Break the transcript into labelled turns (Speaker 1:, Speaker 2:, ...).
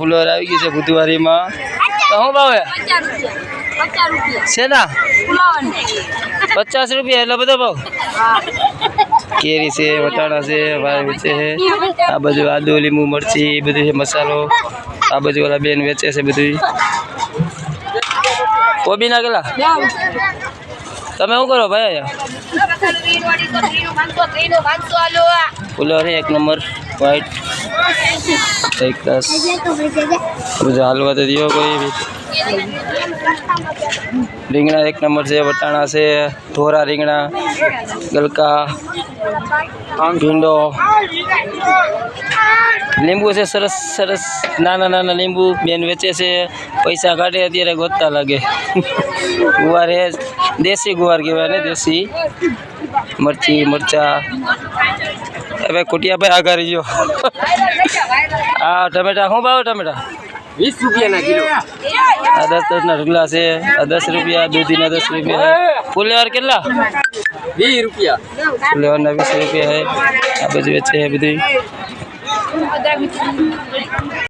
Speaker 1: Fuller આવી ગઈ છે બુધવારીમાં તો શું ભાવે
Speaker 2: પચાસ રૂપિયા પચાસ રૂપિયા
Speaker 1: શેના
Speaker 2: ફુલાવર
Speaker 1: પચાસ રૂપિયા એટલે બધો ભાવ
Speaker 2: હા
Speaker 1: કેરી છે વટાણા છે ભાઈ વેચે છે આ બાજુ આદુ લીંબુ મરચી એ બધું છે મસાલો આ બાજુ ઓલા બેન વેચે છે બધું કોબીના કેટલા તમે શું કરો ભાઈ અહીંયા ફુલર છે એક નંબર વ્હાઈટ એક દસ બધું હાલવા તો દિયો કોઈ બી રીંગણા એક નંબર છે વટાણા છે ધોરા રીંગણા ગલકા ભીંડો લીંબુ છે સરસ સરસ નાના નાના લીંબુ બેન વેચે છે પૈસા કાઢે અત્યારે ગોતતા લાગે ગુવાર એ દેશી ગુવાર કહેવાય ને દેશી મરચી મરચા. હવે કુટિયાભાઈ આગળ રહીજો આ ટમેટા શું ભાવ ટમેટા?
Speaker 3: વીસ રૂપિયાના કિલો.
Speaker 1: આ દસ દસના ઢગલા છે. આ દસ રૂપિયા દૂધીના દસ રૂપિયા ફૂલેવાર કેટલા?
Speaker 3: વીસ રૂપિયા.
Speaker 1: ફૂલેવારના વીસ રૂપિયા છે. આ બધું છે બધું.